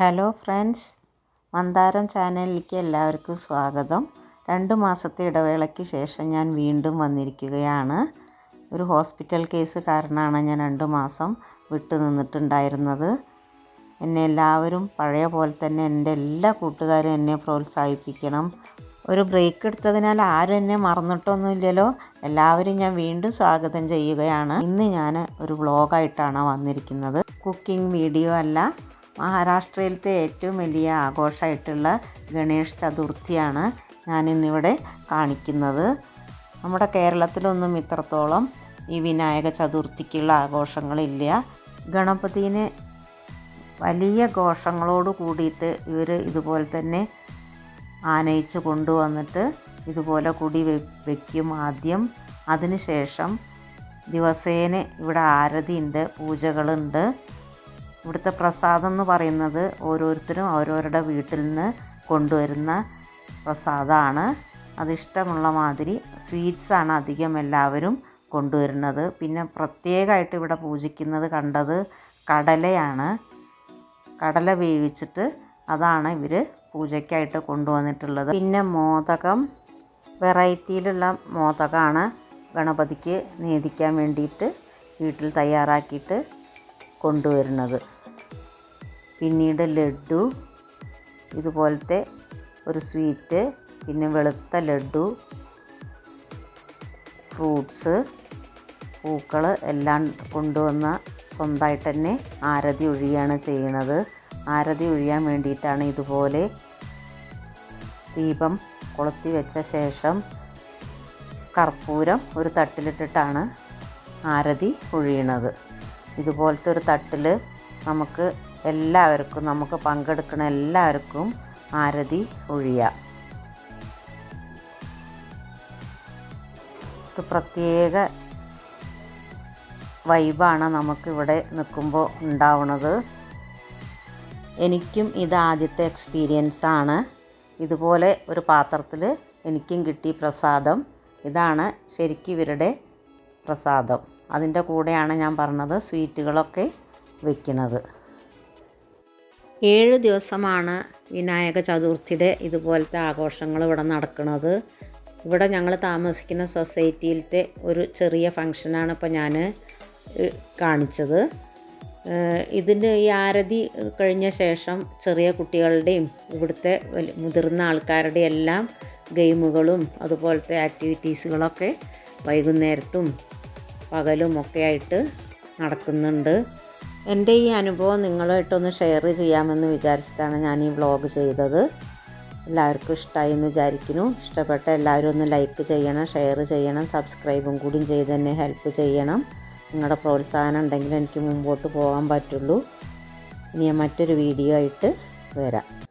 Hello friends മന്ദാരം ചാനലിലേക്ക് എല്ലാവർക്കും സ്വാഗതം. രണ്ട് മാസത്തെ ഇടവേളയ്ക്ക് ശേഷം ഞാൻ വീണ്ടും വന്നിരിക്കുകയാണ്. ഒരു ഹോസ്പിറ്റൽ കേസ് കാരണമാണ് ഞാൻ രണ്ട് മാസം വിട്ടു നിന്നിട്ടുണ്ടായിരുന്നത്. എന്നെ എല്ലാവരും പഴയ പോലെ തന്നെ എന്റെ എല്ലാ കൂട്ടുകാരും എന്നെ പ്രോത്സാഹിപ്പിക്കണം. ഒരു ബ്രേക്ക് എടുത്തതിനാൽ ആരും എന്നെ മറന്നിട്ടൊന്നുമില്ലല്ലോ. എല്ലാവരും ഞാൻ വീണ്ടും സ്വാഗതം ചെയ്യുകയാണ്. ഇന്ന് ഞാൻ ഒരു വ്ളോഗായിട്ടാണ് വന്നിരിക്കുന്നത്. കുക്കിംഗ് വീഡിയോ അല്ല മഹാരാഷ്ട്രയിലത്തെ ഏറ്റവും വലിയ ആഘോഷമായിട്ടുള്ള ഗണേഷ് ചതുർത്ഥിയാണ് ഞാനിന്നിവിടെ കാണിക്കുന്നത്. നമ്മുടെ കേരളത്തിലൊന്നും ഇത്രത്തോളം ഈ വിനായക ചതുർത്ഥിക്കുള്ള ആഘോഷങ്ങളില്ല. ഗണപതിനെ വലിയ ഘോഷങ്ങളോട് കൂടിയിട്ട് ഇവർ ഇതുപോലെ തന്നെ ആനയിച്ച് കൊണ്ടുവന്നിട്ട് ഇതുപോലെ കുടി വയ്ക്കും ആദ്യം. അതിനുശേഷം ദിവസേന ഇവിടെ ആരതിയുണ്ട് പൂജകളുണ്ട്. ഇവിടുത്തെ പ്രസാദം എന്ന് പറയുന്നത് ഓരോരുത്തരും അവരവരുടെ വീട്ടിൽ നിന്ന് കൊണ്ടുവരുന്ന പ്രസാദമാണ്. അതിഷ്ടമുള്ള മാതിരി സ്വീറ്റ്സാണ് അധികം എല്ലാവരും കൊണ്ടുവരുന്നത്. പിന്നെ പ്രത്യേകമായിട്ട് ഇവിടെ പൂജിക്കുന്നത് കണ്ടത് കടലയാണ്. കടല വേവിച്ചിട്ട് അതാണ് ഇവർ പൂജയ്ക്കായിട്ട് കൊണ്ടുവന്നിട്ടുള്ളത്. പിന്നെ മോദകം വെറൈറ്റിയിലുള്ള മോദകമാണ് ഗണപതിക്ക് നേദിക്കാൻ വേണ്ടിയിട്ട് വീട്ടിൽ തയ്യാറാക്കിയിട്ട് കൊണ്ടുവരുന്നത്. പിന്നീട് ലഡു ഇതുപോലത്തെ ഒരു സ്വീറ്റ് പിന്നെ വെളുത്ത ലഡു ഫ്രൂട്ട്സ് പൂക്കൾ എല്ലാം കൊണ്ടുവന്ന സ്വന്തമായിട്ട് തന്നെ ആരതി ഒഴിയാണ് ചെയ്യുന്നത്. ആരതി ഒഴിയാൻ വേണ്ടിയിട്ടാണ് ഇതുപോലെ ദീപം കൊളുത്തി വെച്ച ശേഷം കർപ്പൂരം ഒരു തട്ടിലിട്ടിട്ടാണ് ആരതി ഒഴിയണത്. ഇതുപോലത്തെ ഒരു തട്ടിൽ നമുക്ക് എല്ലാവർക്കും നമുക്ക് പങ്കെടുക്കുന്ന എല്ലാവർക്കും ആരതി ഒഴിയാം. ഒരു പ്രത്യേക വൈബാണ് നമുക്കിവിടെ നിൽക്കുമ്പോൾ ഉണ്ടാവുന്നത് എനിക്കും ഇത് ആദ്യത്തെ എക്സ്പീരിയൻസ് ആണ്. ഇതുപോലെ ഒരു പാത്രത്തിൽ എനിക്കും കിട്ടി പ്രസാദം. ഇതാണ് ശരിക്കും ഇവരുടെ പ്രസാദം. അതിന്റെ കൂടെയാണ് ഞാൻ പറഞ്ഞത് സ്വീറ്റുകളൊക്കെ വയ്ക്കുന്നത് ഏഴ് ദിവസമാണ് വിനായക ചതുർത്ഥിയുടെ ഇതുപോലത്തെ ആഘോഷങ്ങൾ ഇവിടെ നടക്കുന്നത് ഇവിടെ ഞങ്ങൾ താമസിക്കുന്ന സൊസൈറ്റിയിലത്തെ ഒരു ചെറിയ ഫങ്ഷനാണ് ഇപ്പോൾ ഞാൻ കാണിച്ചത്. ഇതിന്റെ ഈ ആരതി കഴിഞ്ഞ ശേഷം ചെറിയ കുട്ടികളുടെയും ഇവിടുത്തെ മുതിർന്ന ആൾക്കാരുടെയും എല്ലാം ഗെയിമുകളും അതുപോലത്തെ ആക്ടിവിറ്റീസുകളൊക്കെ വൈകുന്നേരത്തും പകലും ഒക്കെ ആയിട്ട് നടക്കുന്നുണ്ട്. എന്റെ ഈ അനുഭവം നിങ്ങളുമായിട്ടൊന്ന് ഷെയർ ചെയ്യാമെന്ന് വിചാരിച്ചിട്ടാണ് ഞാൻ ഈ വ്ളോഗ് ചെയ്തത്. എല്ലാവർക്കും ഇഷ്ടമായി എന്ന് വിചാരിക്കുന്നു. ഇഷ്ടപ്പെട്ട എല്ലാവരും ഒന്ന് ലൈക്ക് ചെയ്യണം ഷെയർ ചെയ്യണം സബ്സ്ക്രൈബും കൂടിയും ചെയ്ത് തന്നെ ഹെൽപ്പ് ചെയ്യണം. നിങ്ങളുടെ പ്രോത്സാഹനം ഉണ്ടെങ്കിൽ എനിക്ക് മുമ്പോട്ട് പോകാൻ പറ്റുള്ളൂ. ഇനി മറ്റൊരു വീഡിയോ ആയിട്ട് വരാം.